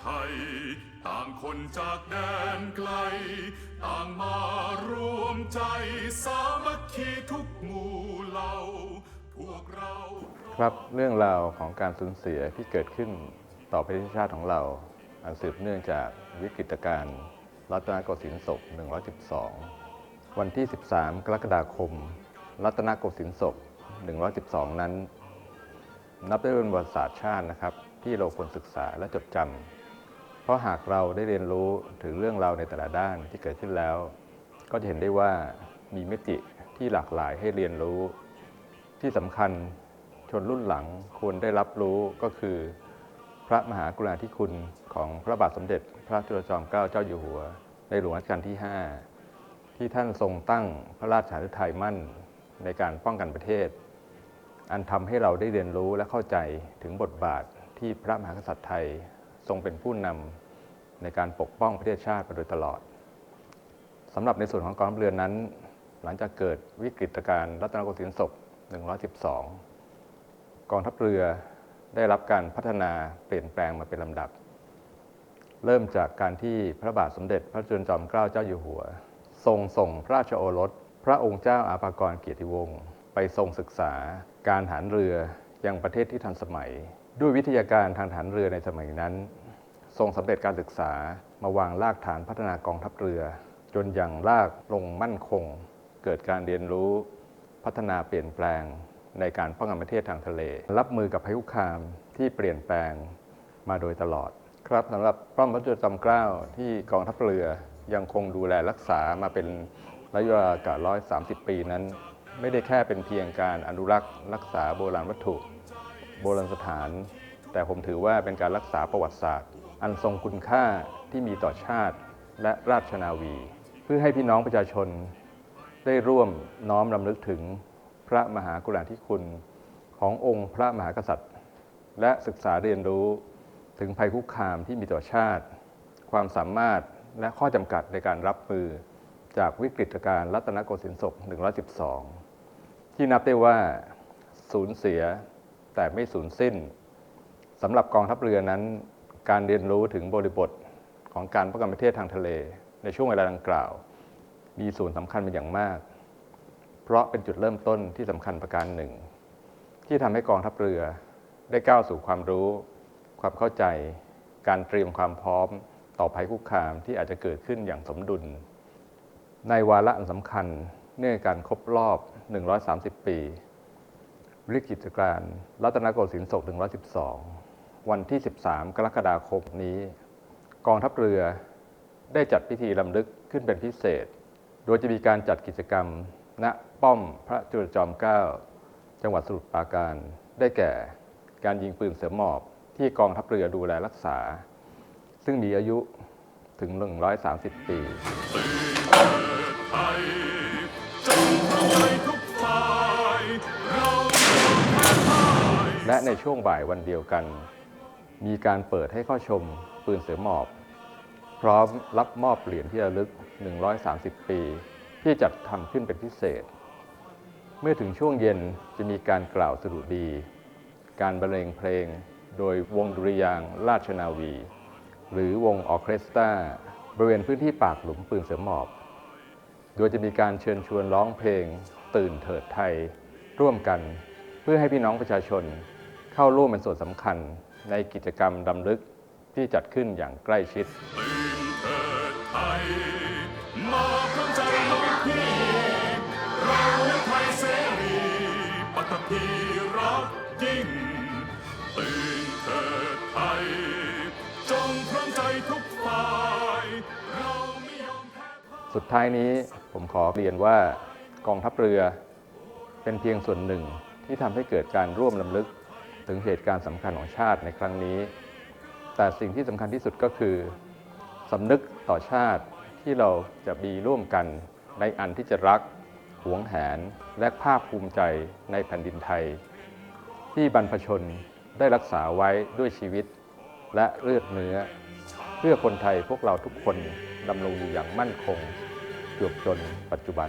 ไทย ต่างคนจากแดนไกล ต่างมารวมใจสามัคคีทุกหมู่เหล่าพวกเรา ครับเรื่องราวของการสูญเสียที่เกิดขึ้นต่อประเทศชาติของเรา อันสืบเนื่องจากวิกฤตการณ์รัตนโกสินทร์ศก 112 วันที่ 13 กรกฎาคม รัตนโกสินทร์ศก 112 นั้น นับได้เป็นประวัติศาสตร์ชาตินะครับ ที่เราควรศึกษาและจดจำ ราะหากเราได้เรียนรู้ถึงเรื่องราวในแต่ละด้านที่เกิดขึ้นแล้ว ก็จะเห็นได้ว่ามีมิติที่หลากหลายให้เรียนรู้ ที่สำคัญชนรุ่นหลังควรได้รับรู้ก็คือ พระมหากรุณาธิคุณของพระบาทสมเด็จ พระจุลจอมเกล้าเจ้าอยู่หัว ในหลวงรัชกาลที่ 5 ที่ท่านทรงตั้งพระราชาฤทัยมั่นในการป้องกันประเทศ อันทำให้เราได้เรียนรู้และเข้าใจถึงบทบาทที่พระมหากษัตริย์ไทย ทรงเป็นผู้นำในการปกป้องประเทศชาติมาโดยตลอดสำหรับในส่วนของกองทัพเรือนั้น หลังจากเกิดวิกฤตการณ์รัตนโกสินทร์ศก112 กองทัพเรือได้รับการพัฒนาเปลี่ยนแปลงมาเป็นลำดับ เริ่มจากการที่พระบาทสมเด็จพระจุลจอมเกล้าเจ้าอยู่หัว ทรงส่งพระราชโอรส พระองค์เจ้าอาภากรเกียรติวงศ์ไปทรงศึกษา การหารเรือยังประเทศที่ทันสมัย ด้วยวิทยาการทางฐานเรือในสมัยนั้น ทรงสำเร็จการศึกษามาวางรากฐานพัฒนากองทัพเรือ จนอย่างรากลงมั่นคง เกิดการเรียนรู้พัฒนาเปลี่ยนแปลงในการป้องกันประเทศทางทะเล รับมือกับภัยคุกคามที่เปลี่ยนแปลงมาโดยตลอด ครับสำหรับป้อมพระจุลจอมเกล้าที่กองทัพเรือยังคงดูแลรักษามาเป็นระยะเวลากว่า130 ปีนั้น ไม่ได้แค่เป็นเพียงการอนุรักษ์ รักษาโบราณวัตถุ โบราณสถาน แต่ผมถือว่าเป็นการรักษาประวัติศาสตร์ อันทรงคุณค่าที่มีต่อชาติและราชนาวี เพื่อให้พี่น้องประชาชนได้ร่วมน้อมรำลึกถึงพระมหากรุณาธิคุณขององค์พระมหากษัตริย์ และศึกษาเรียนรู้ถึงภัยคุกคามที่มีต่อชาติ ความสามารถและข้อจำกัดในการรับมือจากวิกฤตการณ์รัตนโกสินทร์ศก 112 ที่นับได้ว่าสูญเสียแต่ไม่สูญสิ้นสำหรับกองทัพเรือนั้น การเรียนรู้ถึงบริบทของการป้องกันประเทศทางทะเล ในช่วงเวลาดังกล่าว มีส่วนสำคัญเป็นอย่างมาก เพราะเป็นจุดเริ่มต้นที่สำคัญประการหนึ่ง ที่ทำให้กองทัพเรือได้ก้าวสู่ความรู้ ความเข้าใจ การเตรียมความพร้อม ต่อภัยคุกคามที่อาจจะเกิดขึ้นอย่างสมดุล ในวาระอันสำคัญเนื่องการครบรอบ 130 ปี วิกฤตการรัตนโกสินทร์ศก112 วันที่ 13 กรกฎาคมนี้ กองทัพเรือได้จัดพิธีลำลึกขึ้นเป็นพิเศษ โดยจะมีการจัดกิจกรรม ณป้อมพระจุลจอมเกล้าจังหวัดสมุทรปราการ ได้แก่การยิงปืนเสือหมอบที่กองทัพเรือดูแลรักษา ซึ่งมีอายุถึง 130 ปีและในช่วงบ่ายวันเดียวกัน มีการเปิดให้เข้าชมปืนเสือหมอบ พร้อมรับมอบเหรียญที่ระลึก 130 ปี ที่จัดทำขึ้นเป็นพิเศษ เมื่อถึงช่วงเย็นจะมีการกล่าวสดุดี การบรรเลงเพลง โดยวงดุริยางราชนาวี หรือวงออเคสตราบริเวณพื้นที่ปากหลุมปืนเสือหมอบ โดยจะมีการเชิญชวนร้องเพลง ตื่นเถิดไทย ร่วมกัน เพื่อให้พี่น้องประชาชนเข้าร่วมเป็นส่วนสำคัญ ในกิจกรรมดำลึกที่จัดขึ้นอย่างใกล้ชิดตื่นเถิดไทยมาพร้อมใจน้องพี่เราไทยเสรีปัตภีรักยิ่งตื่นเถิดไทยจงพร้อมใจทุกฝ่ายเราไม่ยอมแพ้พ่ายสุดท้ายนี้ผมขอเรียนว่ากองทัพเรือเป็นเพียงส่วนหนึ่งที่ทำให้เกิดการร่วมลำลึก ถึงเหตุการณ์สำคัญของชาติในครั้งนี้ แต่สิ่งที่สำคัญที่สุดก็คือสำนึกต่อชาติที่เราจะมีร่วมกันในอันที่จะรักหวงแหนและภาคภูมิใจในแผ่นดินไทย ที่บรรพชนได้รักษาไว้ด้วยชีวิตและเลือดเนื้อ เพื่อคนไทยพวกเราทุกคนดำรงอยู่อย่างมั่นคงจวบจนปัจจุบัน